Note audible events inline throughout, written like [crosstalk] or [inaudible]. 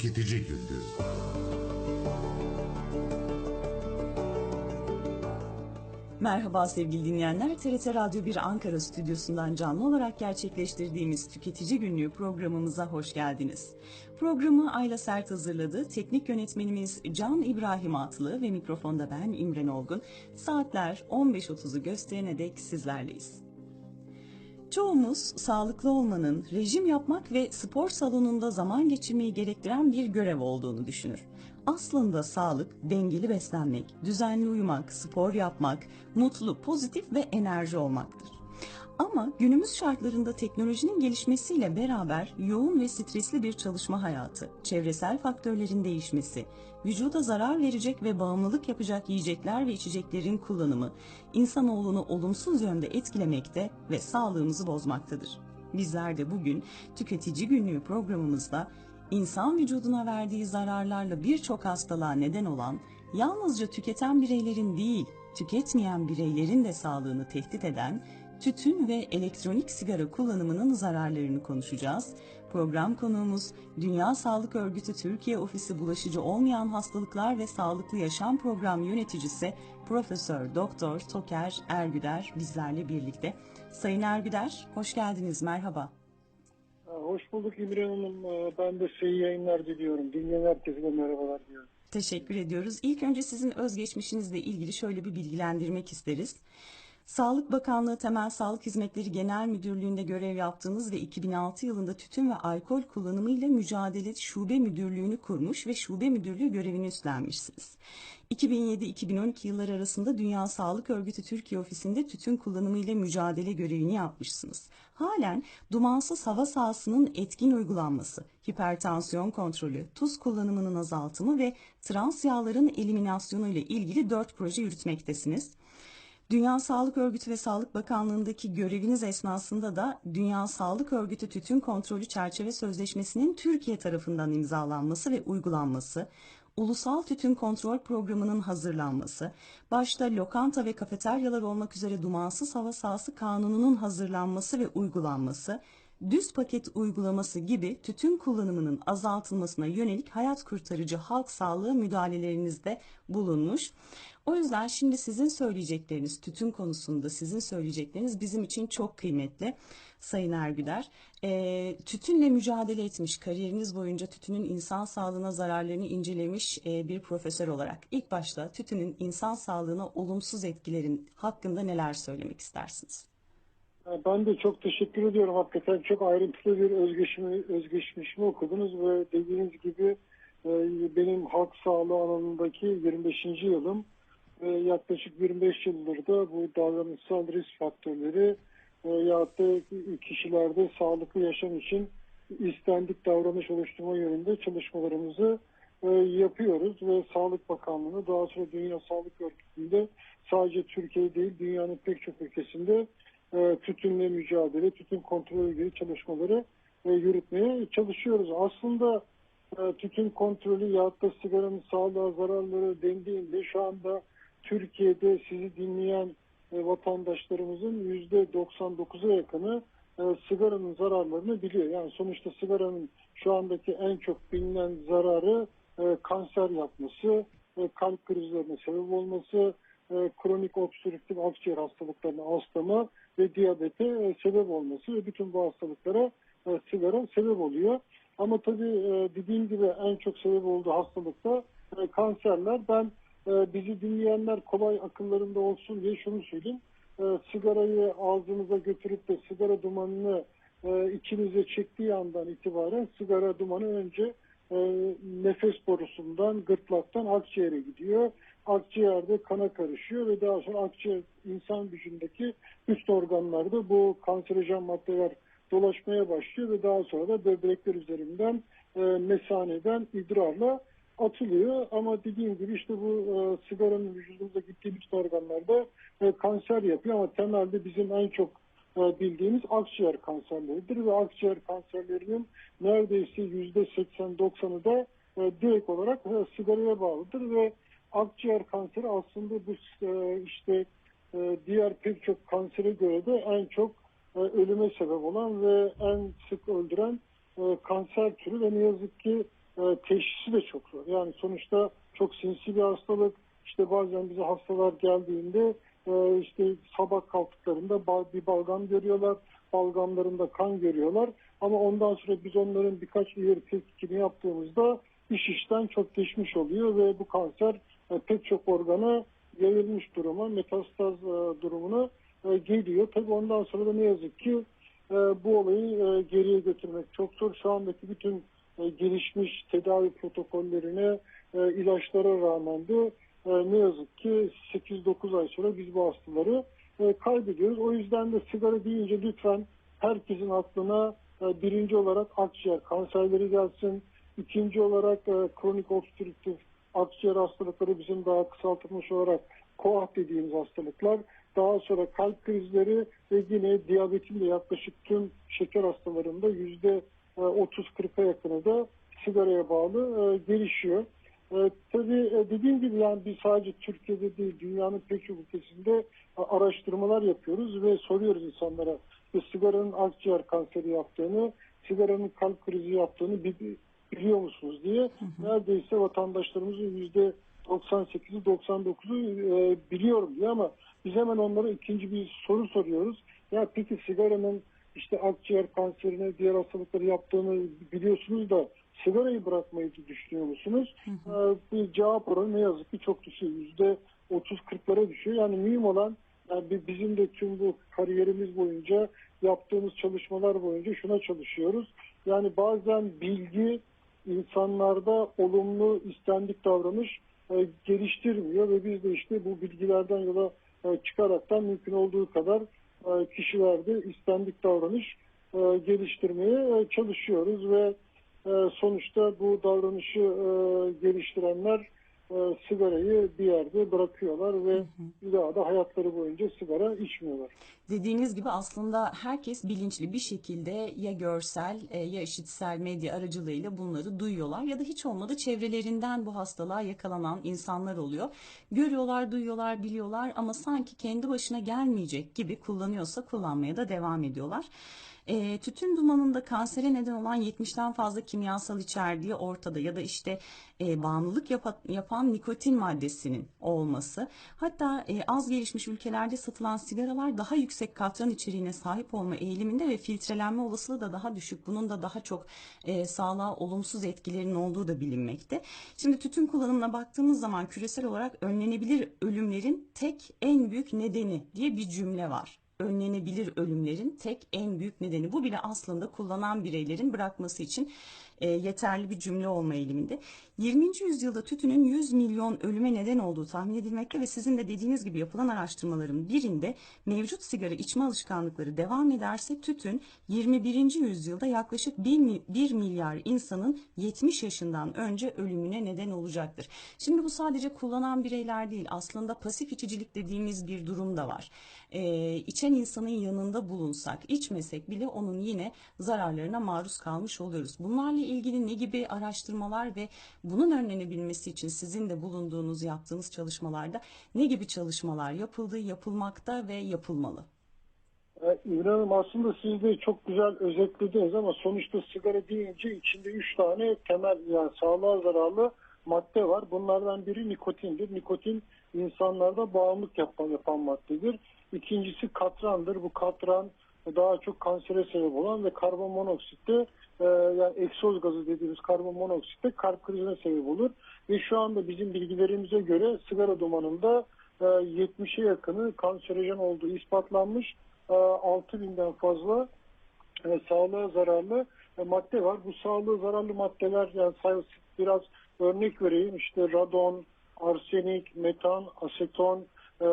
Tüketici Günlüğü Merhaba sevgili dinleyenler. TRT Radyo 1 Ankara stüdyosundan canlı olarak gerçekleştirdiğimiz Tüketici Günlüğü programımıza hoş geldiniz. Programı Ayla Sert hazırladı. Teknik yönetmenimiz Can İbrahim Atlı ve mikrofonda ben İmren Olgun. Saatler 15.30'u gösterene dek sizlerleyiz. Çoğumuz sağlıklı olmanın, rejim yapmak ve spor salonunda zaman geçirmeyi gerektiren bir görev olduğunu düşünür. Aslında sağlık, dengeli beslenmek, düzenli uyumak, spor yapmak, mutlu, pozitif ve enerji olmaktır. Ama günümüz şartlarında teknolojinin gelişmesiyle beraber yoğun ve stresli bir çalışma hayatı, çevresel faktörlerin değişmesi, vücuda zarar verecek ve bağımlılık yapacak yiyecekler ve içeceklerin kullanımı insanoğlunu olumsuz yönde etkilemekte ve sağlığımızı bozmaktadır. Bizler de bugün Tüketici Günlüğü programımızda insan vücuduna verdiği zararlarla birçok hastalığa neden olan, yalnızca tüketen bireylerin değil, tüketmeyen bireylerin de sağlığını tehdit eden tütün ve elektronik sigara kullanımının zararlarını konuşacağız. Program konuğumuz Dünya Sağlık Örgütü Türkiye Ofisi Bulaşıcı Olmayan Hastalıklar ve Sağlıklı Yaşam Program Yöneticisi Profesör Doktor Toker Ergüder bizlerle birlikte. Sayın Ergüder, hoş geldiniz. Merhaba. Hoş bulduk İmran Hanım. Ben de iyi yayınlar diliyorum. Dinleyen herkese de merhabalar diyorum. Teşekkür ediyoruz. İlk önce sizin özgeçmişinizle ilgili şöyle bir bilgilendirmek isteriz. Sağlık Bakanlığı Temel Sağlık Hizmetleri Genel Müdürlüğü'nde görev yaptığınız ve 2006 yılında tütün ve alkol kullanımıyla mücadele şube müdürlüğünü kurmuş ve şube müdürlüğü görevini üstlenmişsiniz. 2007-2012 yılları arasında Dünya Sağlık Örgütü Türkiye Ofisi'nde tütün kullanımıyla mücadele görevini yapmışsınız. Halen dumansız hava sahasının etkin uygulanması, hipertansiyon kontrolü, tuz kullanımının azaltımı ve trans yağların eliminasyonu ile ilgili 4 proje yürütmektesiniz. Dünya Sağlık Örgütü ve Sağlık Bakanlığı'ndaki göreviniz esnasında da Dünya Sağlık Örgütü Tütün Kontrolü Çerçeve Sözleşmesi'nin Türkiye tarafından imzalanması ve uygulanması, Ulusal Tütün Kontrol Programı'nın hazırlanması, başta lokanta ve kafeteryalar olmak üzere dumansız hava sahası kanununun hazırlanması ve uygulanması, düz paket uygulaması gibi tütün kullanımının azaltılmasına yönelik hayat kurtarıcı halk sağlığı müdahalelerinizde bulunmuş. O yüzden şimdi sizin söyleyecekleriniz tütün konusunda sizin söyleyecekleriniz bizim için çok kıymetli Sayın Ergüder. E, tütünle mücadele etmiş kariyeriniz boyunca tütünün insan sağlığına zararlarını incelemiş e, bir profesör olarak ilk başta tütünün insan sağlığına olumsuz etkilerin hakkında neler söylemek istersiniz? Ben de çok teşekkür ediyorum. Hakikaten çok ayrıntılı bir özgeçimi, özgeçmişimi okudunuz ve dediğiniz gibi e, benim halk sağlığı alanındaki 25. yılım e, yaklaşık 25 yıldır da bu davranışsal risk faktörleri e, ya da kişilerde sağlıklı yaşam için istendik davranış oluşturma yönünde çalışmalarımızı yapıyoruz ve Sağlık Bakanlığı daha sonra Dünya Sağlık Örgütü'nde sadece Türkiye değil dünyanın pek çok ülkesinde e, tütünle mücadele, tütün kontrolü ilgili çalışmaları e, yürütmeye çalışıyoruz. Aslında e, tütün kontrolü ya da sigaranın sağlığa zararları dendiğinde şu anda Türkiye'de sizi dinleyen e, vatandaşlarımızın %99'a yakını e, sigaranın zararlarını biliyor. Yani sonuçta sigaranın şu andaki en çok bilinen zararı e, kanser yapması, kalp krizlerine sebep olması, kronik obstrüktif akciğer hastalıklarına, astama ve diyabete sebep olması ve bütün bu hastalıklara sigara sebep oluyor. Ama tabii dediğim gibi en çok sebep olduğu hastalıkta e, kanserler. Ben e, bizi dinleyenler kolay akıllarında olsun diye şunu söyleyeyim. E, sigarayı ağzınıza götürüp de sigara dumanını e, çektiği andan itibaren sigara dumanı önce e, nefes borusundan, gırtlaktan akciğere gidiyor. Akciğerde kana karışıyor ve daha sonra akciğer insan vücudundaki üst organlarda bu kanserojen maddeler dolaşmaya başlıyor ve daha sonra da böbrekler üzerinden mesaneden idrarla atılıyor. Ama dediğim gibi işte bu e, sigaranın vücudumuza gittiği bütün organlarda e, kanser yapıyor. Ama temelde bizim en çok e, bildiğimiz akciğer kanserleridir. Ve akciğer kanserlerinin neredeyse yüzde 80-90'ı da e, direkt olarak e, sigaraya bağlıdır. Ve akciğer kanseri aslında bu işte diğer pek çok kansere göre de en çok ölüme sebep olan ve en sık öldüren kanser türü. Ve ne yazık ki e, teşhisi de çok zor. Yani sonuçta çok sinsi bir hastalık. İşte bazen bize hastalar geldiğinde e, işte sabah kalktıklarında bir balgam görüyorlar. Balgamlarında kan görüyorlar. Ama ondan sonra biz onların birkaç ileri tetkikini yaptığımızda iş işten çok geçmiş oluyor ve bu kanser e, pek çok organa yayılmış duruma, metastaz e, durumuna geliyor. Tabii ondan sonra da ne yazık ki bu olayı geriye götürmek çok zor. Şu andaki bütün gelişmiş tedavi protokollerine, e, ilaçlara rağmen de e, ne yazık ki 8-9 ay sonra biz bu hastaları e, kaybediyoruz. O yüzden de sigara deyince lütfen herkesin aklına e, birinci olarak akciğer kanserleri gelsin. İkinci olarak e, kronik obstrüktif akciğer hastalıkları bizim daha kısaltılmış olarak koah dediğimiz hastalıklar. Daha sonra kalp krizleri ve yine diyabetin de yaklaşık tüm şeker hastalarında yüzde 30-40'a yakını da sigaraya bağlı e, gelişiyor. E, tabii e, dediğim gibi yani biz sadece Türkiye'de değil dünyanın pek çok ülkesinde araştırmalar yapıyoruz ve soruyoruz insanlara ve sigaranın akciğer kanseri yaptığını, sigaranın kalp krizi yaptığını bi- biliyor musunuz diye neredeyse vatandaşlarımızın yüzde 98'i 99'u e, biliyorum diye ama biz hemen onlara ikinci bir soru soruyoruz. Ya peki sigaranın işte akciğer kanserine diğer hastalıkları yaptığını biliyorsunuz da sigarayı bırakmayı düşünüyor musunuz? Ee, bir cevap oranı ne yazık ki çok düşüyor. Yüzde 30-40'lara düşüyor. Yani mühim olan yani bi- bizim de tüm bu kariyerimiz boyunca yaptığımız çalışmalar boyunca şuna çalışıyoruz. Yani bazen bilgi insanlarda olumlu istendik davranış e, geliştirmiyor ve biz de işte bu bilgilerden yola e, çıkaraktan mümkün olduğu kadar kişilerde istendik davranış e, geliştirmeye e, çalışıyoruz ve e, sonuçta bu davranışı e, geliştirenler e, sigarayı bir yerde bırakıyorlar ve bir daha da hayatları boyunca sigara içmiyorlar. Dediğiniz gibi aslında herkes bilinçli bir şekilde ya görsel e, ya işitsel medya aracılığıyla bunları duyuyorlar ya da hiç olmadı çevrelerinden bu hastalığa yakalanan insanlar oluyor. Görüyorlar, duyuyorlar, biliyorlar ama sanki kendi başına gelmeyecek gibi kullanıyorsa kullanmaya da devam ediyorlar. E, tütün dumanında kansere neden olan 70'ten fazla kimyasal içerdiği ortada ya da işte e, bağımlılık yapa- yapan nikotin maddesinin olması. Hatta e, az gelişmiş ülkelerde satılan sigaralar daha yüksek katran içeriğine sahip olma eğiliminde ve filtrelenme olasılığı da daha düşük. Bunun da daha çok e, sağlığa olumsuz etkilerinin olduğu da bilinmekte. Şimdi tütün kullanımına baktığımız zaman küresel olarak önlenebilir ölümlerin tek en büyük nedeni diye bir cümle var önlenebilir ölümlerin tek en büyük nedeni. Bu bile aslında kullanan bireylerin bırakması için e, yeterli bir cümle olma eğiliminde. 20. yüzyılda tütünün 100 milyon ölüme neden olduğu tahmin edilmekte ve sizin de dediğiniz gibi yapılan araştırmaların birinde mevcut sigara içme alışkanlıkları devam ederse tütün 21. yüzyılda yaklaşık 1, mi- 1 milyar insanın 70 yaşından önce ölümüne neden olacaktır. Şimdi bu sadece kullanan bireyler değil aslında pasif içicilik dediğimiz bir durum da var. Ee, içen insanın yanında bulunsak, içmesek bile onun yine zararlarına maruz kalmış oluyoruz. Bunlarla ilgili ne gibi araştırmalar ve bunun önlenebilmesi için sizin de bulunduğunuz, yaptığınız çalışmalarda ne gibi çalışmalar yapıldı, yapılmakta ve yapılmalı? Ee, İmran aslında siz de çok güzel özetlediniz ama sonuçta sigara deyince içinde üç tane temel yani sağlığa zararlı madde var. Bunlardan biri nikotindir. Nikotin insanlarda bağımlılık yapan, yapan maddedir. İkincisi katrandır. Bu katran daha çok kansere sebep olan ve karbon monoksitte e, yani egzoz gazı dediğimiz karbon monoksitte kalp krizine sebep olur. Ve şu anda bizim bilgilerimize göre sigara dumanında e, 70'e yakını kanserojen olduğu ispatlanmış. E, 6000'den fazla e, sağlığa zararlı e, madde var. Bu sağlığa zararlı maddeler yani say- biraz örnek vereyim işte radon, arsenik, metan, aseton, e,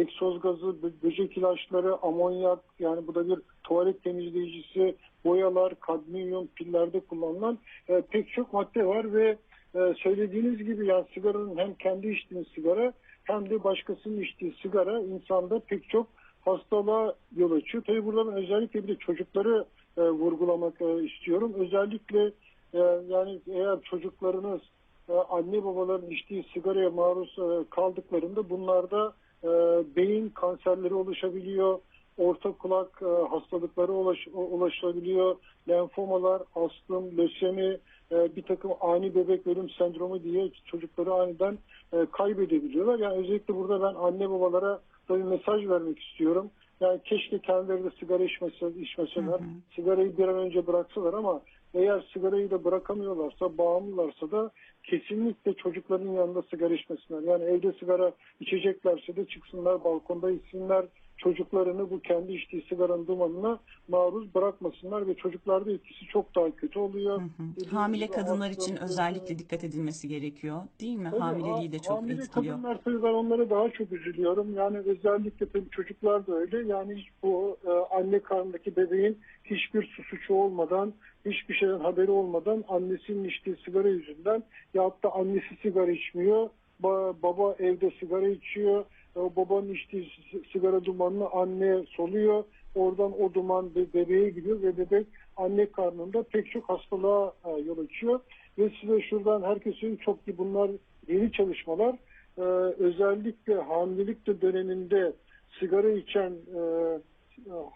egzoz gazı, bö- böcek ilaçları, amonyak yani bu da bir tuvalet temizleyicisi, boyalar, kadmiyum pillerde kullanılan e, pek çok madde var ve e, söylediğiniz gibi yani sigaranın hem kendi içtiğiniz sigara hem de başkasının içtiği sigara insanda pek çok hastalığa yol açıyor. Tabii burada ben özellikle bir de çocukları e, vurgulamak e, istiyorum. Özellikle e, yani eğer çocuklarınız e, anne babaların içtiği sigaraya maruz e, kaldıklarında bunlarda e, beyin kanserleri oluşabiliyor. Orta kulak e, hastalıkları ulaş, ulaşabiliyor. Lenfomalar, astım, lösemi, e, bir takım ani bebek ölüm sendromu diye çocukları aniden e, kaybedebiliyorlar. Yani özellikle burada ben anne babalara da bir mesaj vermek istiyorum. Yani keşke kendileri de sigara içmese, içmeseler, sigarayı bir an önce bıraksalar ama eğer sigarayı da bırakamıyorlarsa, bağımlılarsa da kesinlikle çocukların yanında sigara içmesinler. Yani evde sigara içeceklerse de çıksınlar, balkonda içsinler, çocuklarını bu kendi içtiği sigaranın dumanına maruz bırakmasınlar ve çocuklarda etkisi çok daha kötü oluyor. Dediğim Hamile gibi kadınlar için özellikle dikkat edilmesi gerekiyor. Değil mi? Tabii, Hamileliği de çok hamile etkiliyor. kadınlar tabii ben onlara daha çok üzülüyorum. Yani özellikle tabii çocuklar da öyle. Yani hiç bu e, anne karnındaki bebeğin hiçbir su suçu olmadan, hiçbir şeyden haberi olmadan annesinin içtiği sigara yüzünden ya da annesi sigara içmiyor, ba- baba evde sigara içiyor, e, babanın içtiği si- sigara dumanını anne soluyor. Oradan o duman be- bebeğe gidiyor ve bebek anne karnında pek çok hastalığa e, yol açıyor. Ve size şuradan herkesin çok ki bunlar yeni çalışmalar. Ee, özellikle hamilelik de döneminde sigara içen e,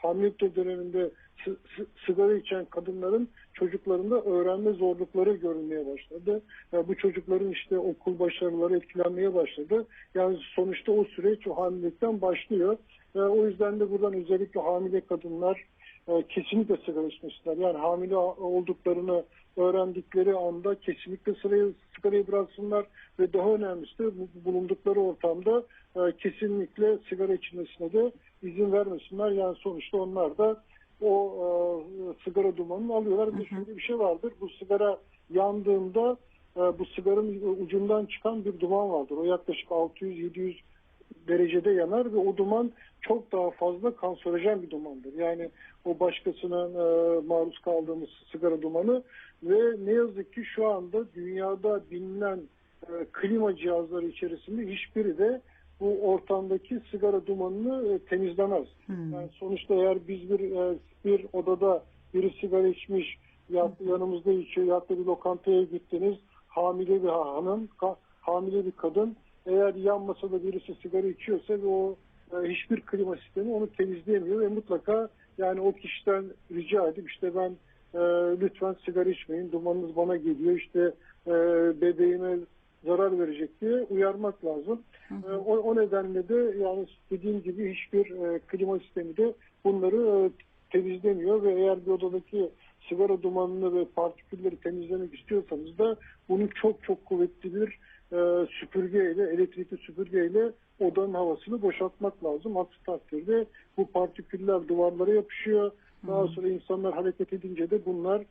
hamilelik de döneminde sigara içen kadınların çocuklarında öğrenme zorlukları görülmeye başladı. Yani bu çocukların işte okul başarıları etkilenmeye başladı. Yani sonuçta o süreç o hamilelikten başlıyor. Ee, o yüzden de buradan özellikle hamile kadınlar e, kesinlikle sigara içmesinler. Yani hamile olduklarını öğrendikleri anda kesinlikle sırayı, sigarayı bıraksınlar ve daha önemlisi de bu- bulundukları ortamda e, kesinlikle sigara içilmesine de izin vermesinler. Yani sonuçta onlar da o e, sigara dumanını alıyorlar. Bir şöyle bir şey vardır. Bu sigara yandığında e, bu sigaranın ucundan çıkan bir duman vardır. O yaklaşık 600-700 derecede yanar ve o duman çok daha fazla kanserojen bir dumandır. Yani o başkasının e, maruz kaldığımız sigara dumanı ve ne yazık ki şu anda dünyada bilinen e, klima cihazları içerisinde hiçbiri de bu ortamdaki sigara dumanını e, temizlemez. Yani sonuçta eğer biz bir e, bir odada biri sigara içmiş ya yanımızda içiyor ya da bir lokantaya gittiniz hamile bir hanım ka- hamile bir kadın eğer yan masada birisi sigara içiyorsa ve o e, hiçbir klima sistemi onu temizleyemiyor ve mutlaka yani o kişiden rica edip işte ben e, lütfen sigara içmeyin dumanınız bana geliyor işte e, bebeğime zarar verecek diye uyarmak lazım. E, o, o nedenle de yani dediğim gibi hiçbir e, klima sistemi de bunları e, temizlemiyor ve eğer bir odadaki sigara dumanını ve partikülleri temizlemek istiyorsanız da bunu çok çok kuvvetli bir e, süpürgeyle, elektrikli süpürgeyle odanın havasını boşaltmak lazım. Aksi takdirde bu partiküller duvarlara yapışıyor. Daha sonra insanlar hareket edince de bunlar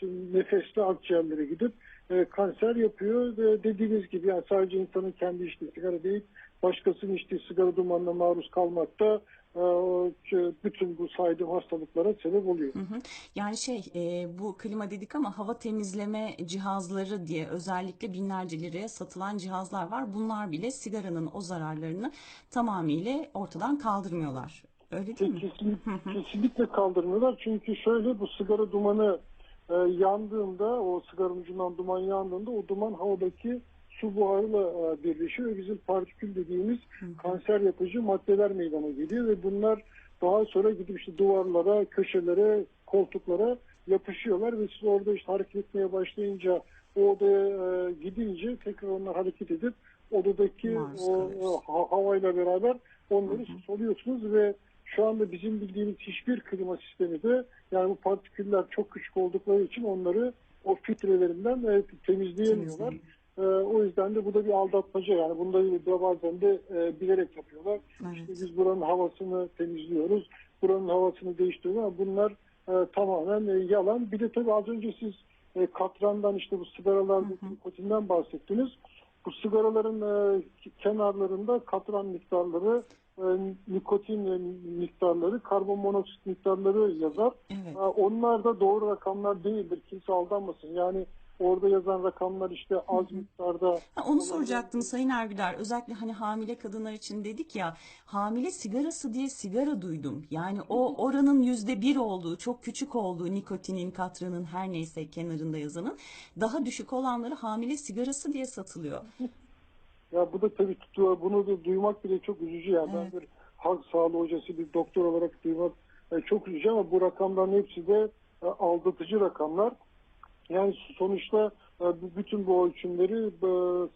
şimdi nefesli akciğerlere gidip e, kanser yapıyor ve dediğiniz gibi yani sadece insanın kendi içtiği sigara değil, başkasının içtiği sigara dumanına maruz kalmak da e, bütün bu saydığım hastalıklara sebep oluyor. Hı hı. Yani şey e, bu klima dedik ama hava temizleme cihazları diye özellikle binlerce liraya satılan cihazlar var. Bunlar bile sigaranın o zararlarını tamamıyla ortadan kaldırmıyorlar. Öyle değil mi? Kesinlikle, kesinlikle kaldırmıyorlar. Çünkü şöyle bu sigara dumanı e, yandığında, o sigaranın ucundan duman yandığında o duman havadaki su buharıyla e, birleşiyor ve bizim partikül dediğimiz kanser yapıcı maddeler meydana geliyor ve bunlar daha sonra gidip işte duvarlara, köşelere, koltuklara yapışıyorlar ve siz orada işte hareket etmeye başlayınca o odaya e, gidince tekrar onlar hareket edip odadaki Maruz o, o ha- havayla beraber onları soluyorsunuz ve şu anda bizim bildiğimiz hiçbir klima sistemi de yani bu partiküller çok küçük oldukları için onları o filtrelerinden e, temizleyemiyorlar. Temizleyemiyor. E, o yüzden de bu da bir aldatmaca yani bunda da bazen de e, bilerek yapıyorlar. Evet. İşte biz buranın havasını temizliyoruz, buranın havasını değiştiriyoruz ama bunlar e, tamamen e, yalan. Bir de tabii az önce siz e, katrandan işte bu sigaralardaki nikotinden bahsettiniz. Bu sigaraların e, kenarlarında katran miktarları, e, nikotin e, miktarları, karbon monoksit miktarları yazar. Evet. E, onlar da doğru rakamlar değildir. Kimse aldanmasın. Yani orada yazan rakamlar işte az miktarda Ha, onu soracaktım Sayın Ergüder. Özellikle hani hamile kadınlar için dedik ya hamile sigarası diye sigara duydum. Yani o oranın yüzde bir olduğu, çok küçük olduğu nikotinin, katranın her neyse kenarında yazanın daha düşük olanları hamile sigarası diye satılıyor. [laughs] Ya bu da tabii tutuyor. Bunu da duymak bile çok üzücü yani. Ben bir halk sağlığı hocası bir doktor olarak duymak e, çok üzücü ama bu rakamların hepsi de e, aldatıcı rakamlar. Yani sonuçta e, bu- bütün bu ölçümleri e,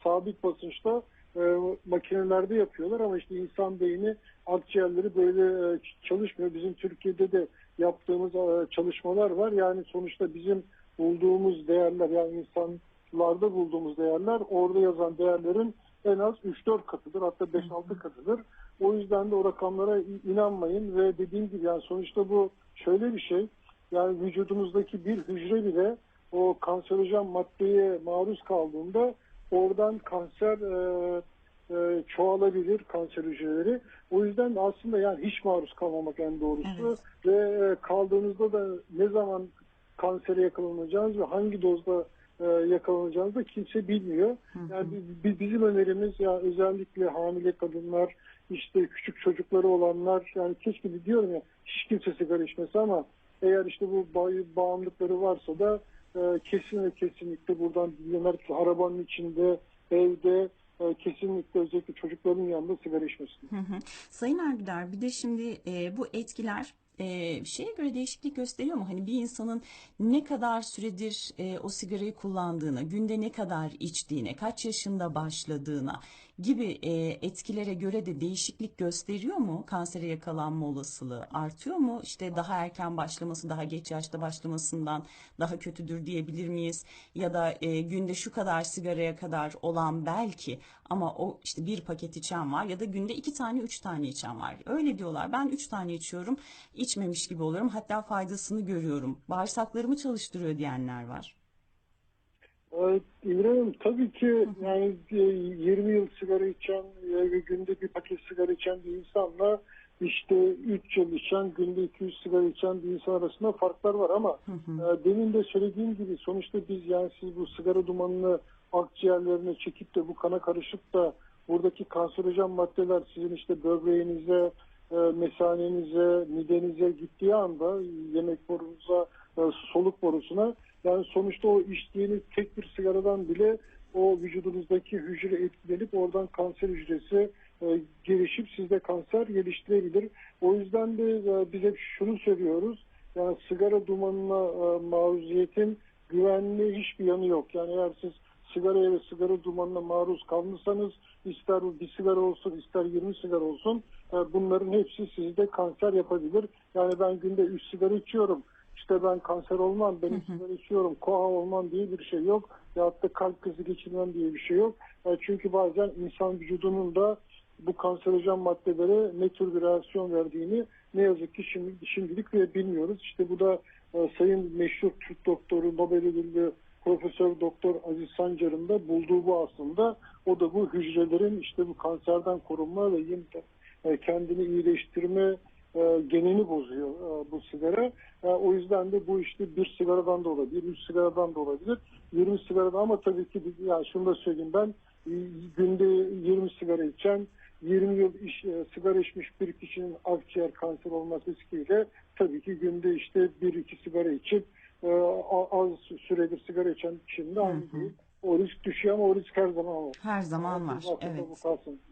sabit basınçta e, makinelerde yapıyorlar ama işte insan beyni akciğerleri böyle e, çalışmıyor. Bizim Türkiye'de de yaptığımız e, çalışmalar var. Yani sonuçta bizim bulduğumuz değerler yani insanlarda bulduğumuz değerler orada yazan değerlerin en az 3-4 katıdır hatta 5-6 katıdır. O yüzden de o rakamlara inanmayın ve dediğim gibi yani sonuçta bu şöyle bir şey yani vücudumuzdaki bir hücre bile o kanserojen maddeye maruz kaldığında oradan kanser e, e, çoğalabilir kanser hücreleri. O yüzden de aslında yani hiç maruz kalmamak en doğrusu Evet. ve e, kaldığınızda da ne zaman kansere yakalanacağınız ve hangi dozda e, yakalanacağınızı da kimse bilmiyor. Yani bi- bi- bizim önerimiz ya özellikle hamile kadınlar, işte küçük çocukları olanlar yani keşke diyorum ya hiç kimse sigara içmesi ama eğer işte bu ba- bağımlılıkları varsa da e, kesin ve kesinlikle buradan dinleyenler arabanın içinde, evde e, kesinlikle özellikle çocukların yanında sigara içmesin. Hı hı. Sayın Ergüder bir de şimdi e, bu etkiler e, şeye göre değişiklik gösteriyor mu? Hani bir insanın ne kadar süredir e, o sigarayı kullandığına, günde ne kadar içtiğine, kaç yaşında başladığına gibi e, etkilere göre de değişiklik gösteriyor mu? Kansere yakalanma olasılığı artıyor mu? İşte daha erken başlaması, daha geç yaşta başlamasından daha kötüdür diyebilir miyiz? Ya da e, günde şu kadar sigaraya kadar olan belki ama o işte bir paket içen var ya da günde iki tane üç tane içen var. Öyle diyorlar. Ben üç tane içiyorum, içmemiş gibi oluyorum. Hatta faydasını görüyorum. Bağırsaklarımı çalıştırıyor diyenler var. İbrahim tabii ki yani e, 20 yıl sigara içen e, günde bir paket sigara içen bir insanla işte 3 yıl içen, günde 200 sigara içen bir insan arasında farklar var ama e, demin de söylediğim gibi sonuçta biz yani siz bu sigara dumanını akciğerlerine çekip de bu kana karışıp da buradaki kanserojen maddeler sizin işte böbreğinize, e, mesanenize, midenize gittiği anda yemek borunuza, e, soluk borusuna yani sonuçta o içtiğiniz tek bir sigaradan bile o vücudunuzdaki hücre etkilenip oradan kanser hücresi e, gelişip sizde kanser geliştirebilir. O yüzden de e, biz hep şunu söylüyoruz. Yani sigara dumanına e, maruziyetin güvenli hiçbir yanı yok. Yani eğer siz sigaraya ve sigara dumanına maruz kalmışsanız ister bir sigara olsun ister 20 sigara olsun e, bunların hepsi sizde kanser yapabilir. Yani ben günde 3 sigara içiyorum. İşte ben kanser olmam, ben sigara içiyorum, koa olmam diye bir şey yok. Ya da kalp krizi geçirmem diye bir şey yok. E, çünkü bazen insan vücudunun da bu kanserojen maddelere ne tür bir reaksiyon verdiğini ne yazık ki şimdi, şimdilik ve bilmiyoruz. İşte bu da e, Sayın meşhur Türk doktoru, Nobel ödüllü Profesör Doktor Aziz Sancar'ın da bulduğu bu aslında. O da bu hücrelerin işte bu kanserden korunma ve yeniden e, kendini iyileştirme e, genini bozuyor e, bu sigara. E, o yüzden de bu işte bir sigaradan da olabilir, üç sigaradan da olabilir, 20 sigaradan ama tabii ki ya şunu da söyleyeyim ben günde 20 sigara içen 20 yıl iş, e, sigara içmiş bir kişinin akciğer kanser olması riskiyle tabii ki günde işte bir iki sigara içip e, az süredir sigara içen kişinin de aynı değil. O risk düşüyor ama o risk her zaman var. Her zaman var. Evet.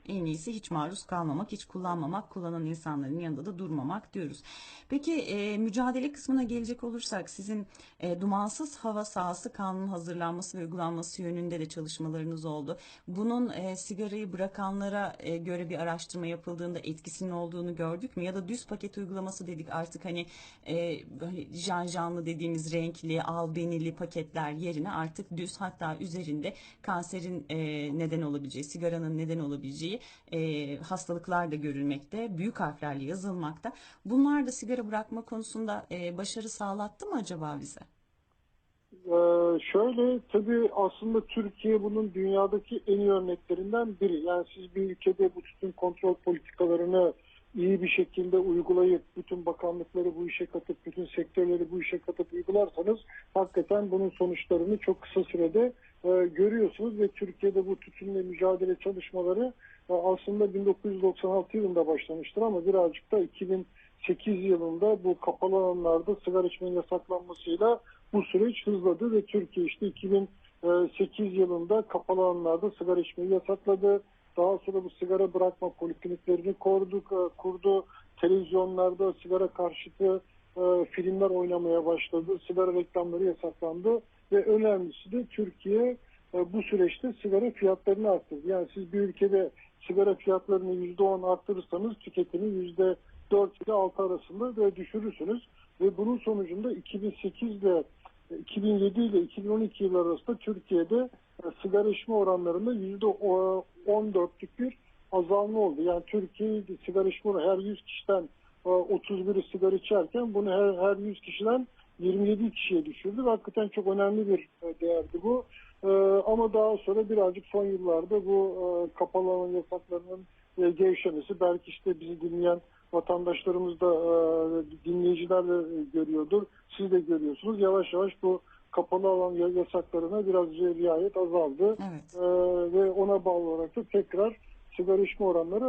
En iyisi hiç maruz kalmamak, hiç kullanmamak, kullanan insanların yanında da durmamak diyoruz. Peki e, mücadele kısmına gelecek olursak sizin e, dumansız hava sahası kanunun hazırlanması ve uygulanması yönünde de çalışmalarınız oldu. Bunun e, sigarayı bırakanlara e, göre bir araştırma yapıldığında etkisinin olduğunu gördük mü? Ya da düz paket uygulaması dedik artık hani e, böyle janjanlı dediğimiz renkli, albenili paketler yerine artık düz hatta üzerinde kanserin e, neden olabileceği, sigaranın neden olabileceği e, hastalıklar da görülmekte, büyük harflerle yazılmakta. Bunlar da sigara bırakma konusunda e, başarı sağlattı mı acaba bize? Ee, şöyle tabii aslında Türkiye bunun dünyadaki en iyi örneklerinden biri. Yani siz bir ülkede bu tütün kontrol politikalarını iyi bir şekilde uygulayıp bütün bakanlıkları bu işe katıp bütün sektörleri bu işe katıp uygularsanız hakikaten bunun sonuçlarını çok kısa sürede e, görüyorsunuz ve Türkiye'de bu tütünle mücadele çalışmaları e, aslında 1996 yılında başlamıştır ama birazcık da 2008 yılında bu kapalı alanlarda sigara içmenin yasaklanmasıyla bu süreç hızladı ve Türkiye işte 2008 yılında kapalı alanlarda sigara içmeyi yasakladı. Daha sonra bu sigara bırakma polikliniklerini kurduk, e, kurdu. Televizyonlarda sigara karşıtı e, filmler oynamaya başladı. Sigara reklamları yasaklandı ve önemlisi de Türkiye e, bu süreçte sigara fiyatlarını arttırdı. Yani siz bir ülkede sigara fiyatlarını %10 arttırırsanız tüketimi %4 ile 6 arasında da düşürürsünüz. Ve bunun sonucunda 2008 ile 2007 ile 2012 yılları arasında Türkiye'de e, sigara içme oranlarında %14'lük bir azalma oldu. Yani Türkiye sigara içme her 100 kişiden e, 31'i sigara içerken bunu her, her 100 kişiden 27 kişiye düşürdü. Ve hakikaten çok önemli bir e, değerdi bu. E, ama daha sonra birazcık son yıllarda bu e, kapalı alan yasaklarının e, gevşemesi belki işte bizi dinleyen vatandaşlarımız da e, dinleyiciler de görüyordur. Siz de görüyorsunuz. Yavaş yavaş bu kapalı alan yasaklarına biraz riayet azaldı. Evet. E, ve ona bağlı olarak da tekrar sigara içme oranları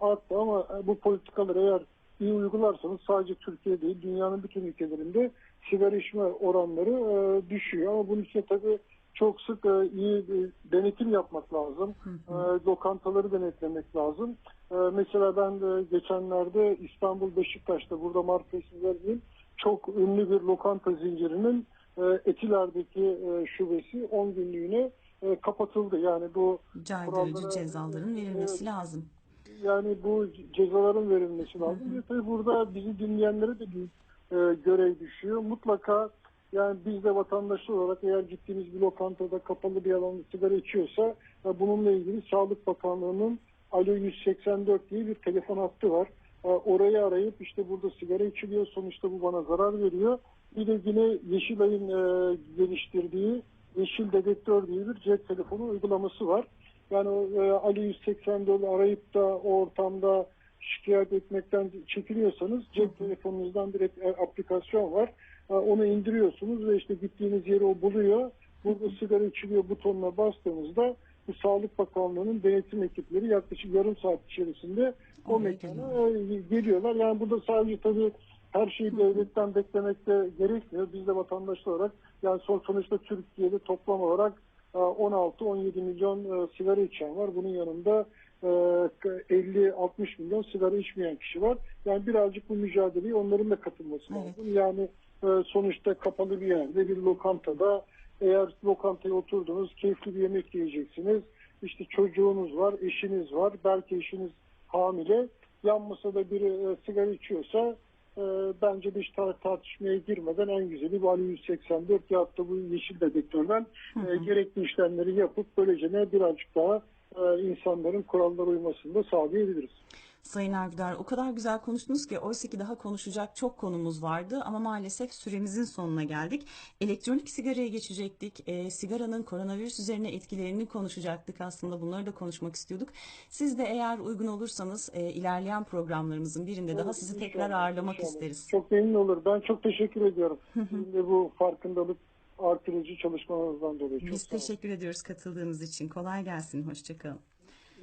arttı ama bu politikaları eğer iyi uygularsanız sadece Türkiye değil dünyanın bütün ülkelerinde sigara içme oranları e, düşüyor. Ama bunun için tabii çok sık e, iyi e, denetim yapmak lazım. E, lokantaları denetlemek lazım. E, mesela ben de geçenlerde İstanbul Beşiktaş'ta burada marka isim vermeyeyim çok ünlü bir lokanta zincirinin e, Etiler'deki e, şubesi 10 günlüğüne e, kapatıldı. Yani bu Caydırıcı kurallara- cezaların verilmesi lazım. Yani bu cezaların verilmesi lazım. Ve tabii burada bizi dinleyenlere de bir e, görev düşüyor. Mutlaka yani biz de vatandaşlar olarak eğer gittiğimiz bir lokantada kapalı bir alanda sigara içiyorsa e, bununla ilgili Sağlık Bakanlığı'nın Alo 184 diye bir telefon hattı var. E, orayı arayıp işte burada sigara içiliyor sonuçta bu bana zarar veriyor. Bir de yine Yeşilay'ın e, geliştirdiği Yeşil Dedektör diye bir cep telefonu uygulaması var. Yani e, Ali 184 arayıp da o ortamda şikayet etmekten çekiniyorsanız cep telefonunuzdan bir e- aplikasyon var. E, Onu indiriyorsunuz ve işte gittiğiniz yeri o buluyor. Burada sigara içiliyor butonuna bastığınızda bu Sağlık Bakanlığı'nın denetim ekipleri yaklaşık yarım saat içerisinde o mekana e, geliyorlar. Yani burada sadece tabii her şeyi devletten beklemek de gerekmiyor. Biz de vatandaşlar olarak yani son sonuçta Türkiye'de toplam olarak 16-17 milyon e, sigara içen var. Bunun yanında e, 50-60 milyon sigara içmeyen kişi var. Yani birazcık bu mücadeleye onların da katılması Evet. lazım. Yani e, sonuçta kapalı bir yerde bir lokantada eğer lokantaya oturdunuz keyifli bir yemek yiyeceksiniz. İşte çocuğunuz var, eşiniz var. Belki eşiniz hamile. Yan masada biri e, sigara içiyorsa e, bence de tar- tartışmaya girmeden en güzeli bu Ali 184 ya da bu yeşil dedektörden e, gerekli işlemleri yapıp böylece ne birazcık daha e, insanların kurallara uymasını da sağlayabiliriz. Sayın Ergüder o kadar güzel konuştunuz ki oysa ki daha konuşacak çok konumuz vardı ama maalesef süremizin sonuna geldik. Elektronik sigaraya geçecektik. E, sigaranın koronavirüs üzerine etkilerini konuşacaktık aslında bunları da konuşmak istiyorduk. Siz de eğer uygun olursanız e, ilerleyen programlarımızın birinde daha sizi tekrar İnşallah, ağırlamak inşallah. isteriz. Çok memnun olur. Ben çok teşekkür ediyorum. De bu farkındalık artırıcı çalışmalarınızdan dolayı. Çok Biz teşekkür ediyoruz katıldığınız için. Kolay gelsin. Hoşçakalın.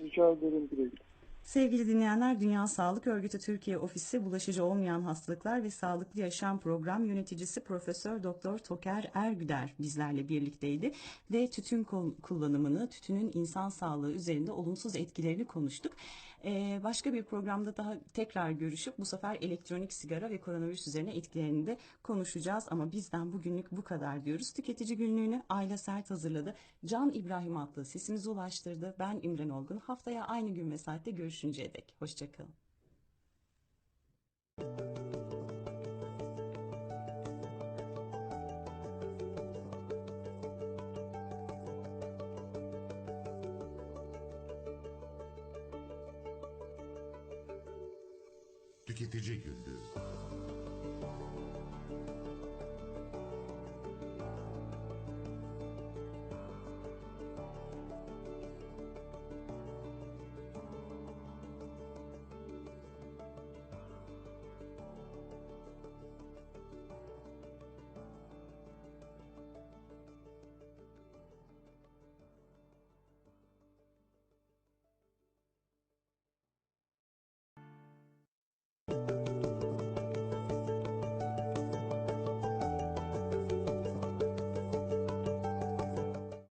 Rica ederim güle güle. Sevgili dinleyenler, Dünya Sağlık Örgütü Türkiye Ofisi Bulaşıcı Olmayan Hastalıklar ve Sağlıklı Yaşam Program Yöneticisi Profesör Doktor Toker Ergüder bizlerle birlikteydi ve tütün kul- kullanımını, tütünün insan sağlığı üzerinde olumsuz etkilerini konuştuk. Ee, başka bir programda daha tekrar görüşüp bu sefer elektronik sigara ve koronavirüs üzerine etkilerini de konuşacağız ama bizden bugünlük bu kadar diyoruz. Tüketici günlüğünü Ayla Sert hazırladı. Can İbrahim adlı sesimizi ulaştırdı. Ben İmren Olgun. Haftaya aynı gün ve saatte görüşünceye dek. Hoşçakalın. Tüketici Günlüğü